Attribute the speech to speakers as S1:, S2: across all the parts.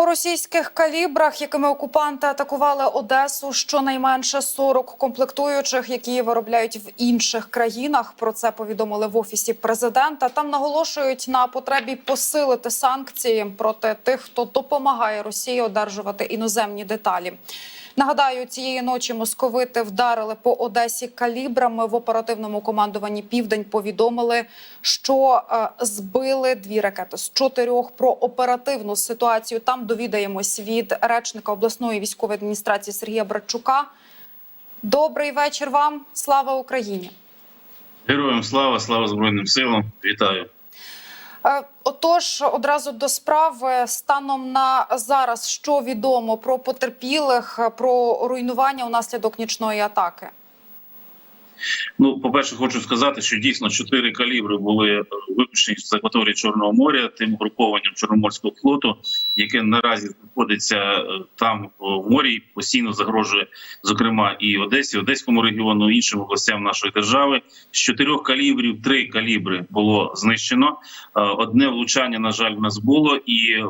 S1: У російських калібрах, якими окупанти атакували Одесу, щонайменше 40 комплектуючих, які виробляють в інших країнах. Про це повідомили в офісі президента. Там наголошують на потребі посилити санкції проти тих, хто допомагає Росії одержувати іноземні деталі. Нагадаю, цієї ночі московити вдарили по Одесі калібрами. В оперативному командуванні Південь повідомили, що е, збили дві ракети з чотирьох. Про оперативну ситуацію там довідаємось від речника обласної військової адміністрації Сергія Братчука. Добрий вечір вам. Слава Україні.
S2: Героям слава, слава Збройним силам. Вітаю.
S1: Е, Отож, одразу до справи станом на зараз, що відомо про потерпілих, е, про руйнування унаслідок нічної атаки.
S2: Ну, по перше, хочу сказати, що дійсно чотири калібри були випущені з акваторії Чорного моря тим угрупованням Чорноморського флоту, яке наразі знаходиться е, там в морі, і постійно загрожує, зокрема, і Одесі, Одеському регіону, іншим областям нашої держави. З чотирьох калібрів три калібри було знищено. Е, Одне влучання, на жаль, в нас було і.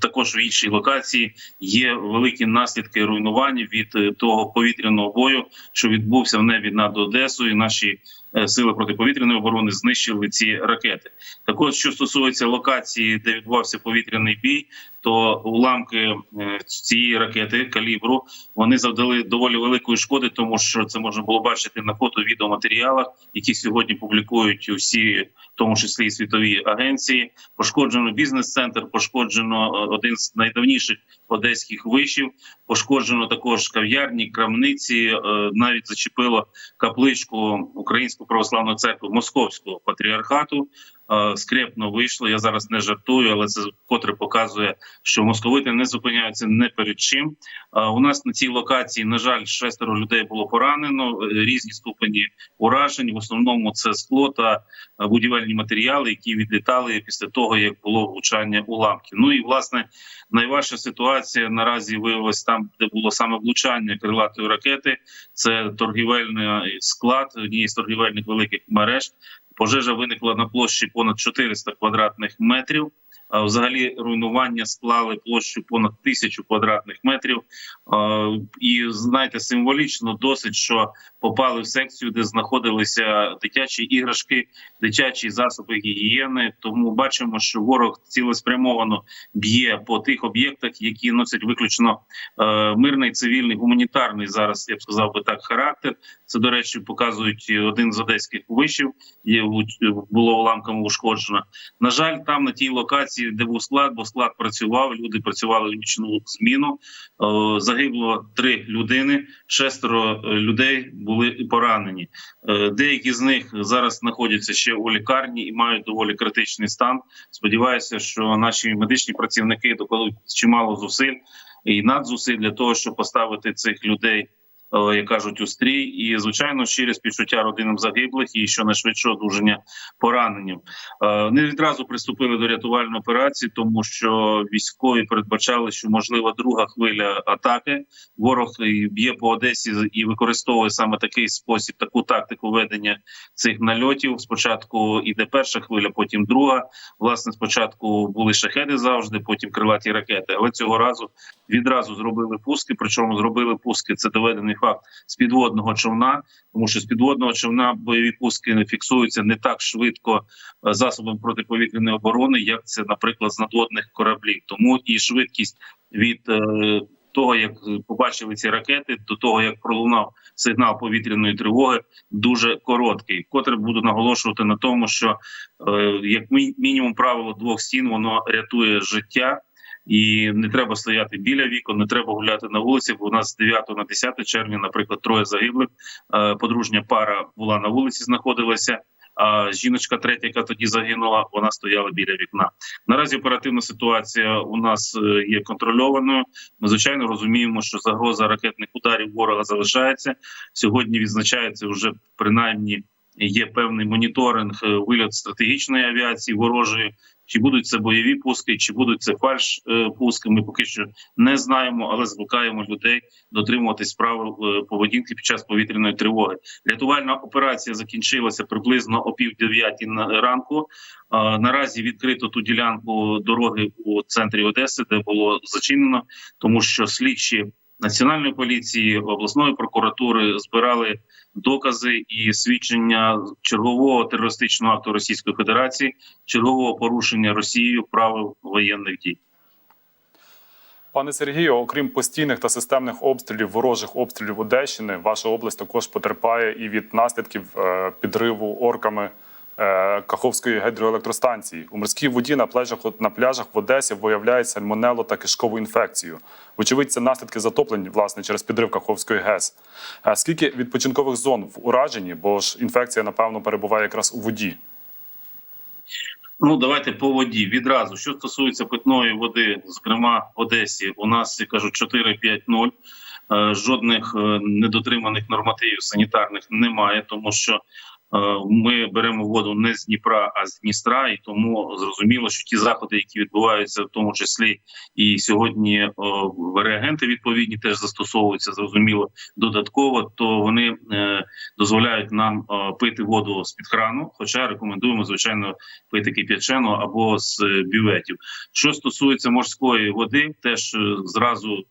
S2: Також в іншій локації є великі наслідки руйнування від е, того повітряного бою, що відбувся в небі над Одесою. Наші е, сили протиповітряної оборони знищили ці ракети. Також що стосується локації, де відбувався повітряний бій, то уламки е, цієї ракети калібру вони завдали доволі великої шкоди, тому що це можна було бачити на фото відеоматеріалах, які сьогодні публікують усі, в тому числі і світові агенції. Пошкоджено бізнес-центр, пошкоджено е, один з найдавніших одеських вишів. Пошкоджено також кав'ярні, крамниці. е, Навіть зачепило капличку Української православної церкви Московського патріархату. Е, Скрепно вийшло. Я зараз не жартую, але це вкотре показує, що московити не зупиняються не перед чим. Е, У нас на цій локації, на жаль, шестеро людей було поранено. Різні ступені уражень. В основному це скло та будівельні матеріали, які відлітали після того, як було влучання уламків. Ну і власне найважча ситуація наразі виявилась там, де було саме влучання крилатої ракети. Це торгівельний склад однієї з торгівельних великих мереж. Пожежа виникла на площі понад 400 квадратних метрів. Взагалі руйнування склали площу понад тисячу квадратних метрів. І знаєте, символічно досить, що попали в секцію, де знаходилися дитячі іграшки, дитячі засоби гігієни. Тому бачимо, що ворог цілеспрямовано б'є по тих об'єктах, які носять виключно е, мирний, цивільний, гуманітарний зараз. Я б сказав би так, характер. Це до речі, показують один з одеських вишів. Є було уламками ушкоджено. На жаль, там на тій локації, де був склад, бо склад працював. Люди працювали в нічну зміну. Е, Загибло три людини, шестеро е, людей були поранені. Е, Деякі з них зараз знаходяться ще у лікарні і мають доволі критичний стан. Сподіваюся, що наші медичні працівники докладуть чимало зусиль і надзусиль для того, щоб поставити цих людей. Е, Як кажуть, у стрій, і звичайно, щире співчуття родинам загиблих і щонайшвидше одужання пораненням. Е, Не відразу приступили до рятувальної операції, тому що військові передбачали, що можлива друга хвиля атаки. Ворог б'є по Одесі і використовує саме такий спосіб, таку тактику ведення цих нальотів. Спочатку іде перша хвиля, потім друга. Власне, спочатку були шахеди завжди, потім крилаті ракети. Але цього разу відразу зробили пуски. Причому зробили пуски. Це доведений факт з підводного човна, тому що з підводного човна бойові пуски не фіксуються не так швидко е, засобом протиповітряної оборони, як це, наприклад, з надводних кораблів. Тому і швидкість від е, того, як побачили ці ракети, до того як пролунав сигнал повітряної тривоги, дуже короткий. Котре буду наголошувати на тому, що е, як мі- мінімум правило двох стін воно рятує життя. І не треба стояти біля вікон, не треба гуляти на вулиці. Бо у нас з 9 на 10 червня, наприклад, троє загиблих. Е, Подружня пара була на вулиці, знаходилася. А жіночка, третя, яка тоді загинула, вона стояла біля вікна. Наразі оперативна ситуація у нас е, є контрольованою. Ми звичайно розуміємо, що загроза ракетних ударів ворога залишається. Сьогодні відзначається вже принаймні є певний моніторинг е, вильот стратегічної авіації ворожої. Чи будуть це бойові пуски, чи будуть це фальш е, пуски? Ми поки що не знаємо, але закликаємо людей дотримуватись правил е, поведінки під час повітряної тривоги. Рятувальна операція закінчилася приблизно о пів дев'ятій ранку. Е, Наразі відкрито ту ділянку дороги у центрі Одеси, де було зачинено, тому що слідчі національної поліції, обласної прокуратури збирали докази і свідчення чергового терористичного акту Російської Федерації, чергового порушення Росією правил воєнних дій.
S3: Пане Сергію, окрім постійних та системних обстрілів, ворожих обстрілів Одещини, ваша область також потерпає і від наслідків е, підриву орками Каховської гідроелектростанції. У морській воді на пляжах на пляжах в Одесі виявляють сальмонеллу та кишкову інфекцію. Вочевидь, це наслідки затоплень власне через підрив Каховської ГЕС. Е, Скільки відпочинкових зон в ураженні, бо ж інфекція напевно перебуває якраз у воді.
S2: Ну давайте по воді відразу. Що стосується питної води, зокрема в Одесі, у нас я кажу 4-5-0. Е, Жодних е, недотриманих нормативів санітарних немає, тому що е, ми беремо воду не з Дніпра, а з Дністра, і тому зрозуміло, що ті заходи, які відбуваються, в тому числі і сьогодні реагенти відповідні теж застосовуються зрозуміло додатково, то вони е, дозволяють нам е, пити воду з під крану. Хоча рекомендуємо звичайно пити кип'ячену або з е, бюветів. Що стосується морської води, теж е, зразу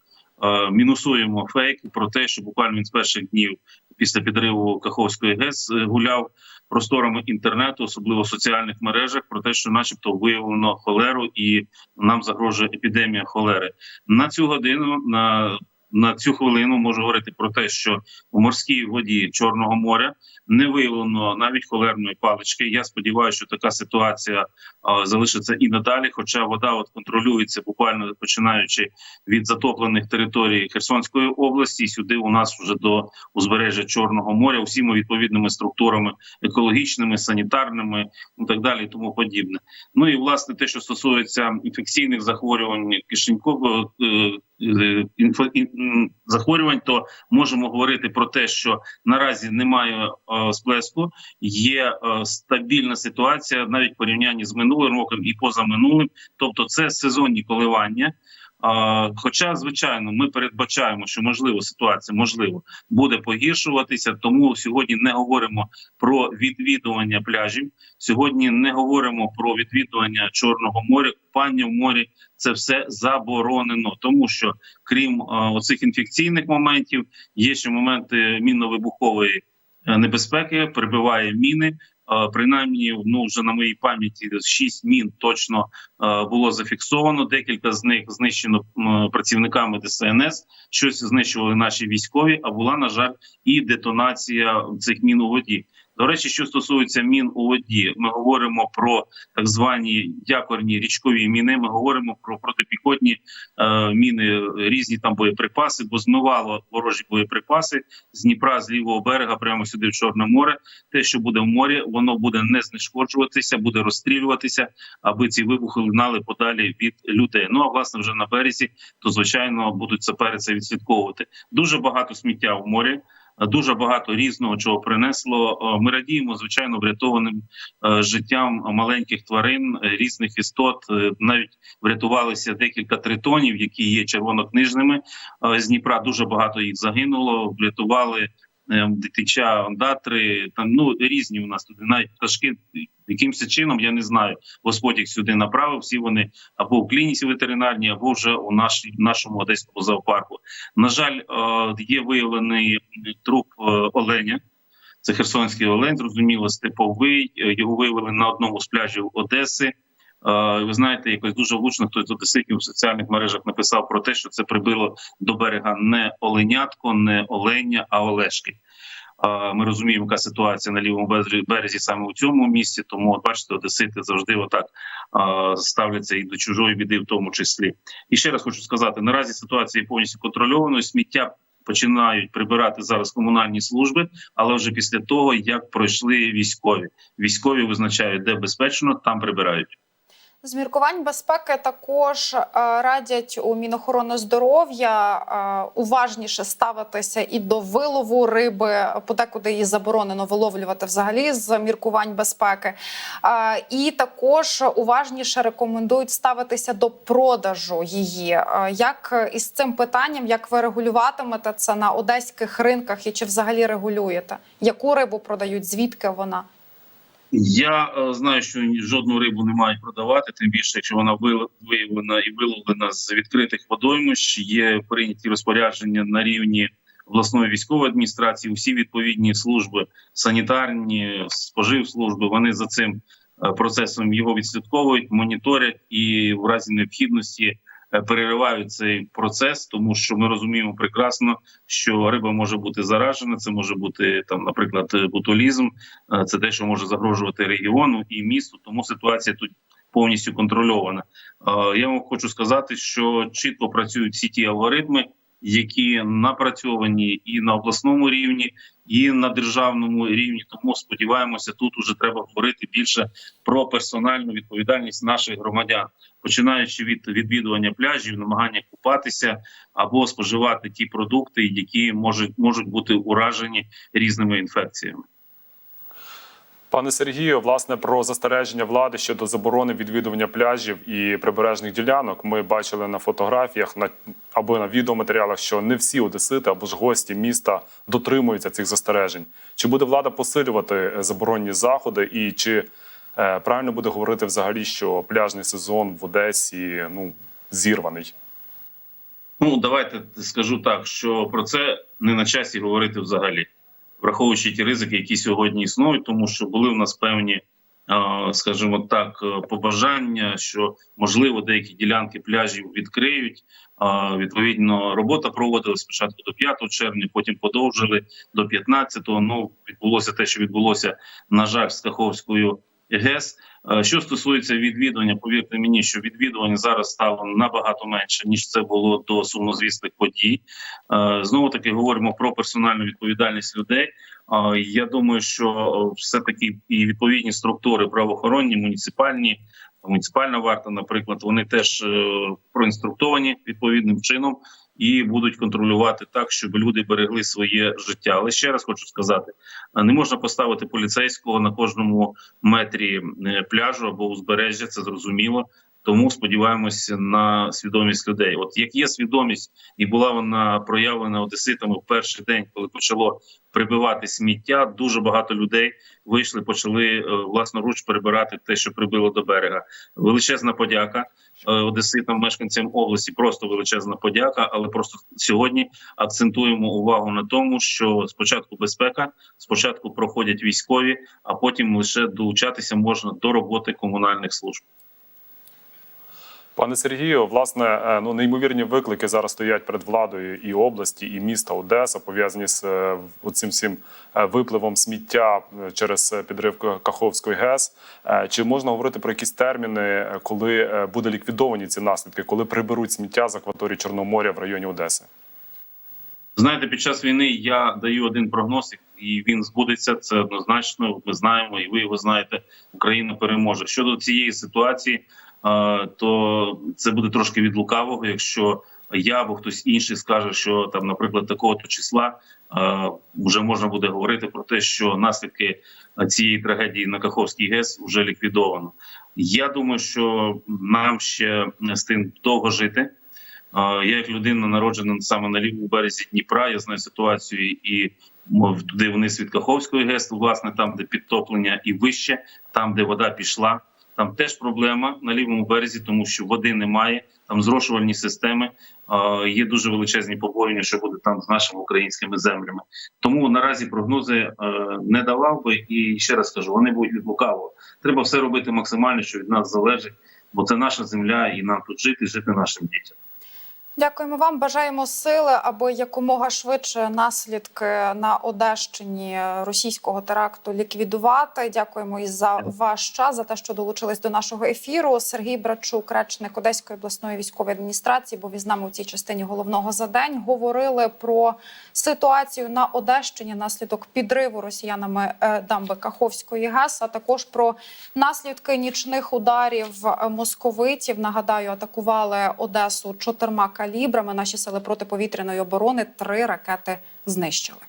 S2: е, мінусуємо фейк про те, що буквально з перших днів після підриву Каховської ГЕС е, гуляв просторами інтернету, особливо в соціальних мережах, про те, що, начебто, виявлено холеру, і нам загрожує епідемія холери. На цю годину на на цю хвилину можу говорити про те, що у морській воді Чорного моря не виявлено навіть холерної палички. Я сподіваюся, що така ситуація а, залишиться і надалі. Хоча вода от контролюється буквально починаючи від затоплених територій Херсонської області, сюди у нас вже до узбережжя Чорного моря, усіма відповідними структурами екологічними, санітарними і так далі, і тому подібне. Ну і власне те, що стосується інфекційних захворювань кишенькового е, захворювань, то можемо говорити про те, що наразі немає е, сплеску, є е, стабільна ситуація навіть в порівнянні з минулим роком і позаминулим. Тобто, це сезонні коливання. Хоча, звичайно, ми передбачаємо, що можливо ситуація можливо буде погіршуватися, тому сьогодні не говоримо про відвідування пляжів. Сьогодні не говоримо про відвідування Чорного моря, купання в морі. Це все заборонено, тому що крім оцих інфекційних моментів, є ще моменти мінно-вибухової е, небезпеки, прибиває міни. Принаймні, ну вже на моїй пам'яті шість мін точно е, було зафіксовано. Декілька з них знищено працівниками ДСНС. Щось знищували наші військові. А була на жаль і детонація цих мін у воді. До речі, що стосується мін у воді, ми говоримо про так звані якорні річкові міни. Ми говоримо про протипіхотні е, міни, різні там боєприпаси, бо змивало ворожі боєприпаси з Дніпра з лівого берега прямо сюди в Чорне море. Те, що буде в морі, воно буде не знешкоджуватися, буде розстрілюватися, аби ці вибухи лунали подалі від людей. Ну а власне вже на березі, то звичайно будуть сапери це відслідковувати. Дуже багато сміття в морі. Дуже багато різного чого принесло. Е, Ми радіємо звичайно врятованим е, життям маленьких тварин, е, різних істот. Е, Навіть врятувалися декілька тритонів, які є червонокнижними е, з Дніпра. Дуже багато їх загинуло. Врятували е, дитича, ондатри. Там ну різні у нас туди навіть пташки. Якимось чином я не знаю. Господь їх сюди направив. Всі вони або в клініці ветеринарній, або вже у нашій нашому одеському зоопарку. На жаль, е, є виявлений труп е, оленя. Це херсонський олень, зрозуміло, степовий. Його виявили на одному з пляжів Одеси. Е, Ви знаєте, якось дуже влучно хтось з одеситів в соціальних мережах написав про те, що це прибило до берега не оленятко, не оленя, а олешки. Е, Ми розуміємо, яка ситуація на лівому березі, саме у цьому місці. Тому, бачите, одесити завжди отак е, ставляться і до чужої біди, в тому числі. І ще раз хочу сказати: наразі ситуація повністю контрольованою. Сміття починають прибирати зараз комунальні служби, але вже після того як пройшли військові. Військові визначають, де безпечно, там прибирають.
S1: З міркувань безпеки також е, радять у Мінохорони здоров'я е, уважніше ставитися і до вилову риби, подекуди її заборонено виловлювати взагалі з міркувань безпеки. Е, І також уважніше рекомендують ставитися до продажу її. Як із цим питанням, як ви регулюватимете це на одеських ринках і чи взагалі регулюєте? Яку рибу продають? Звідки вона?
S2: Я е, знаю, що жодну рибу не мають продавати, тим більше, якщо вона виявлена і виловлена з відкритих водоймищ. Є прийняті розпорядження на рівні обласної військової адміністрації. Усі відповідні служби, санітарні споживслужби, вони за цим е, процесом його відслідковують, моніторять і в разі необхідності переривають цей процес, тому що ми розуміємо прекрасно, що риба може бути заражена. Це може бути там, наприклад, бутулізм. Е, це те, що може загрожувати регіону і місту. Тому ситуація тут повністю контрольована. Е, Я вам хочу сказати, що чітко працюють всі ті алгоритми, які напрацьовані і на обласному рівні, і на державному рівні. Тому сподіваємося, тут уже треба говорити більше про персональну відповідальність наших громадян, починаючи від відвідування пляжів, намагання купатися або споживати ті продукти, які можуть можуть бути уражені різними інфекціями.
S3: Пане Сергію, власне, про застереження влади щодо заборони відвідування пляжів і прибережних ділянок. Ми бачили на фотографіях на або на відеоматеріалах, що не всі одесити або ж гості міста дотримуються цих застережень. Чи буде влада посилювати е, заборонні заходи, і чи е, правильно буде говорити взагалі, що пляжний сезон в Одесі ну зірваний?
S2: Ну давайте скажу так, що про це не на часі говорити взагалі, враховуючи ті ризики, які сьогодні існують, тому що були в нас певні, скажімо так, е, побажання, що можливо деякі ділянки пляжів відкриють. Відповідно, робота проводилась спочатку до 5 червня, потім подовжили до 15-го. Ну відбулося те, що відбулося, на жаль, з Каховською ГЕС. Що стосується відвідування, повірте мені, що відвідування зараз стало набагато менше ніж це було до сумнозвісних подій. Знову таки говоримо про персональну відповідальність людей. Е, Я думаю, що все таки і відповідні структури правоохоронні, муніципальні, муніципальна варта, наприклад, вони теж е, проінструктовані відповідним чином і будуть контролювати так, щоб люди берегли своє життя. Але ще раз хочу сказати: е, не можна поставити поліцейського на кожному метрі е, пляжу або узбережжя, це зрозуміло. Тому сподіваємося на свідомість людей. От як є свідомість, і була вона проявлена одеситами в перший день, коли почало прибивати сміття. Дуже багато людей вийшли, почали е, власноруч прибирати те, що прибило до берега. Величезна подяка е, одеситам, мешканцям області. Просто величезна подяка. Але просто сьогодні акцентуємо увагу на тому, що спочатку безпека, спочатку проходять військові, а потім лише долучатися можна до роботи комунальних служб.
S3: Пане Сергію, власне, е, ну неймовірні виклики зараз стоять перед владою і області, і міста Одеса, пов'язані з е, цим всім е, випливом сміття через підрив Каховської ГЕС. Чи можна говорити про якісь терміни, коли буде ліквідовані ці наслідки, коли приберуть сміття з акваторії Чорноморя в районі Одеси?
S2: Знаєте, під час війни я даю один прогноз, і він збудеться. Це однозначно. Ми знаємо, і ви його знаєте. Україна переможе щодо цієї ситуації. То це буде трошки від лукавого, якщо я або хтось інший скаже, що там, наприклад, такого то числа вже можна буде говорити про те, що наслідки цієї трагедії на Каховській ГЕС вже ліквідовано. Я думаю, що нам ще з тим довго жити. Я як людина народжена саме на лівому березі Дніпра. Я знаю ситуацію і мов, туди вниз від Каховської ГЕС, власне, там, де підтоплення і вище, там, де вода пішла. Там теж проблема на лівому березі, тому що води немає. Там зрошувальні системи е, є дуже величезні побоювання, що буде там з нашими українськими землями. Тому наразі прогнози е, не давав би. І ще раз кажу, вони будуть від лукавого. Треба все робити максимально, що від нас залежить, бо це наша земля, і нам тут жити, жити нашим дітям.
S1: Дякуємо вам. Бажаємо сили, аби якомога швидше наслідки на Одещині російського теракту ліквідувати. Дякуємо і за ваш час, за те, що долучились до нашого ефіру. Сергій Брачук, речник Одеської обласної військової адміністрації, був із нами у цій частині головного за день. Говорили про ситуацію на Одещині наслідок підриву росіянами е, дамби Каховської ГЕС, а також про наслідки нічних ударів е, московитів. Нагадаю, атакували Одесу чотирма калібрами. Наші сили протиповітряної оборони три ракети знищили.